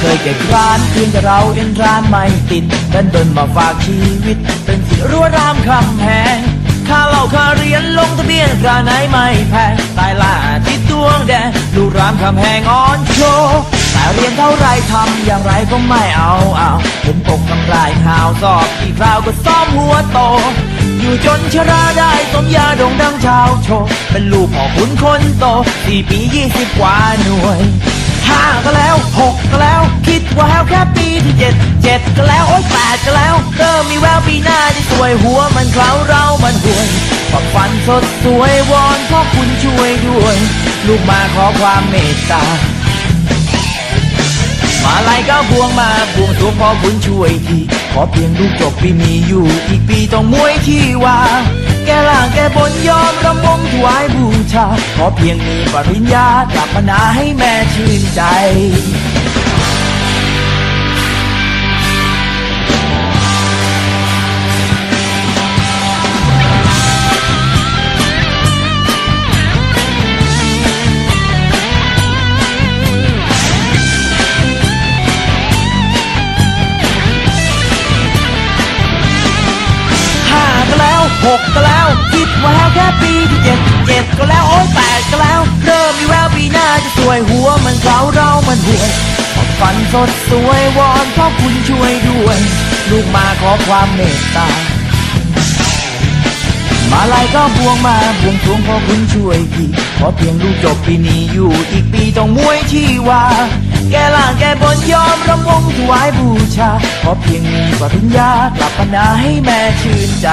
เคยเก็บร้านเพียงแต่เราเอ็นร้านไม่ติดดันดนมาฝากชีวิต เป็นสิรั้วรามคำแหงค่าเหล่าค่าเรียนลงทะเบียนค่าไหนไม่แพงตายล่าที่ดวงแดงดูรามคำแหงอ่อนโชว์แต่เรียนเท่าไรทำอย่างไรก็ไม่เอาเอาเห็นปกกำไรข่าวสอบอีกคราวก็ซ้อมหัวโต อยู่จนชราได้สมยาดงดังชาวโชว์เป็นลูกพ่อขุนคนโตสี่ปียี่สิบกว่าหน่วย ห้าก็แล้วหกก็แล้ว คิดว่าแฮวแค่ปีที่เจ็ดเจ็ดก็แล้วโอ๊ยแปดก็แล้ว เริ่มมีแววปีหน้าที่สวยหัวมันเคล้าเรามันห่วยฝักฟันสดสวยวอนพ่อคุณช่วยด้วย ลูกมาขอความเมตตามาไล่ก็บวงมาบวงสวงพ่อคุณช่วยทีขอเพียงลูกจบปีมีอยู่ อีกปีต้องมวยที่ว่า แกล่างแกบนยอมรำวงถวายา ขอเพียงมีปริญญากับมานาให้แม่ชื่นใจห้าก็แล้วหกก็แล้วคิดว่าแล้วแค่ปีที่เจ็ดเจ็ด ก็แล้วโอ๊ยแปดก็แล้ว เริ่มมีแววปีหน้าจะสวยหัวมันเขาเรามันห่วยฝันสดสวยวอนพ่อคุณช่วยด้วย ลูกมาขอความเมตตา มาลายก็บวงมาบวงสวงพ่อคุณช่วยทีขอเพียงลูกจบปีนี้อยู่อีกปีต้องมวยที่ว่า แกล่างแกบนยอมรำวงถวายบูชา ขอเพียงมีปริญญากลับปนาให้แม่ชื่นใจ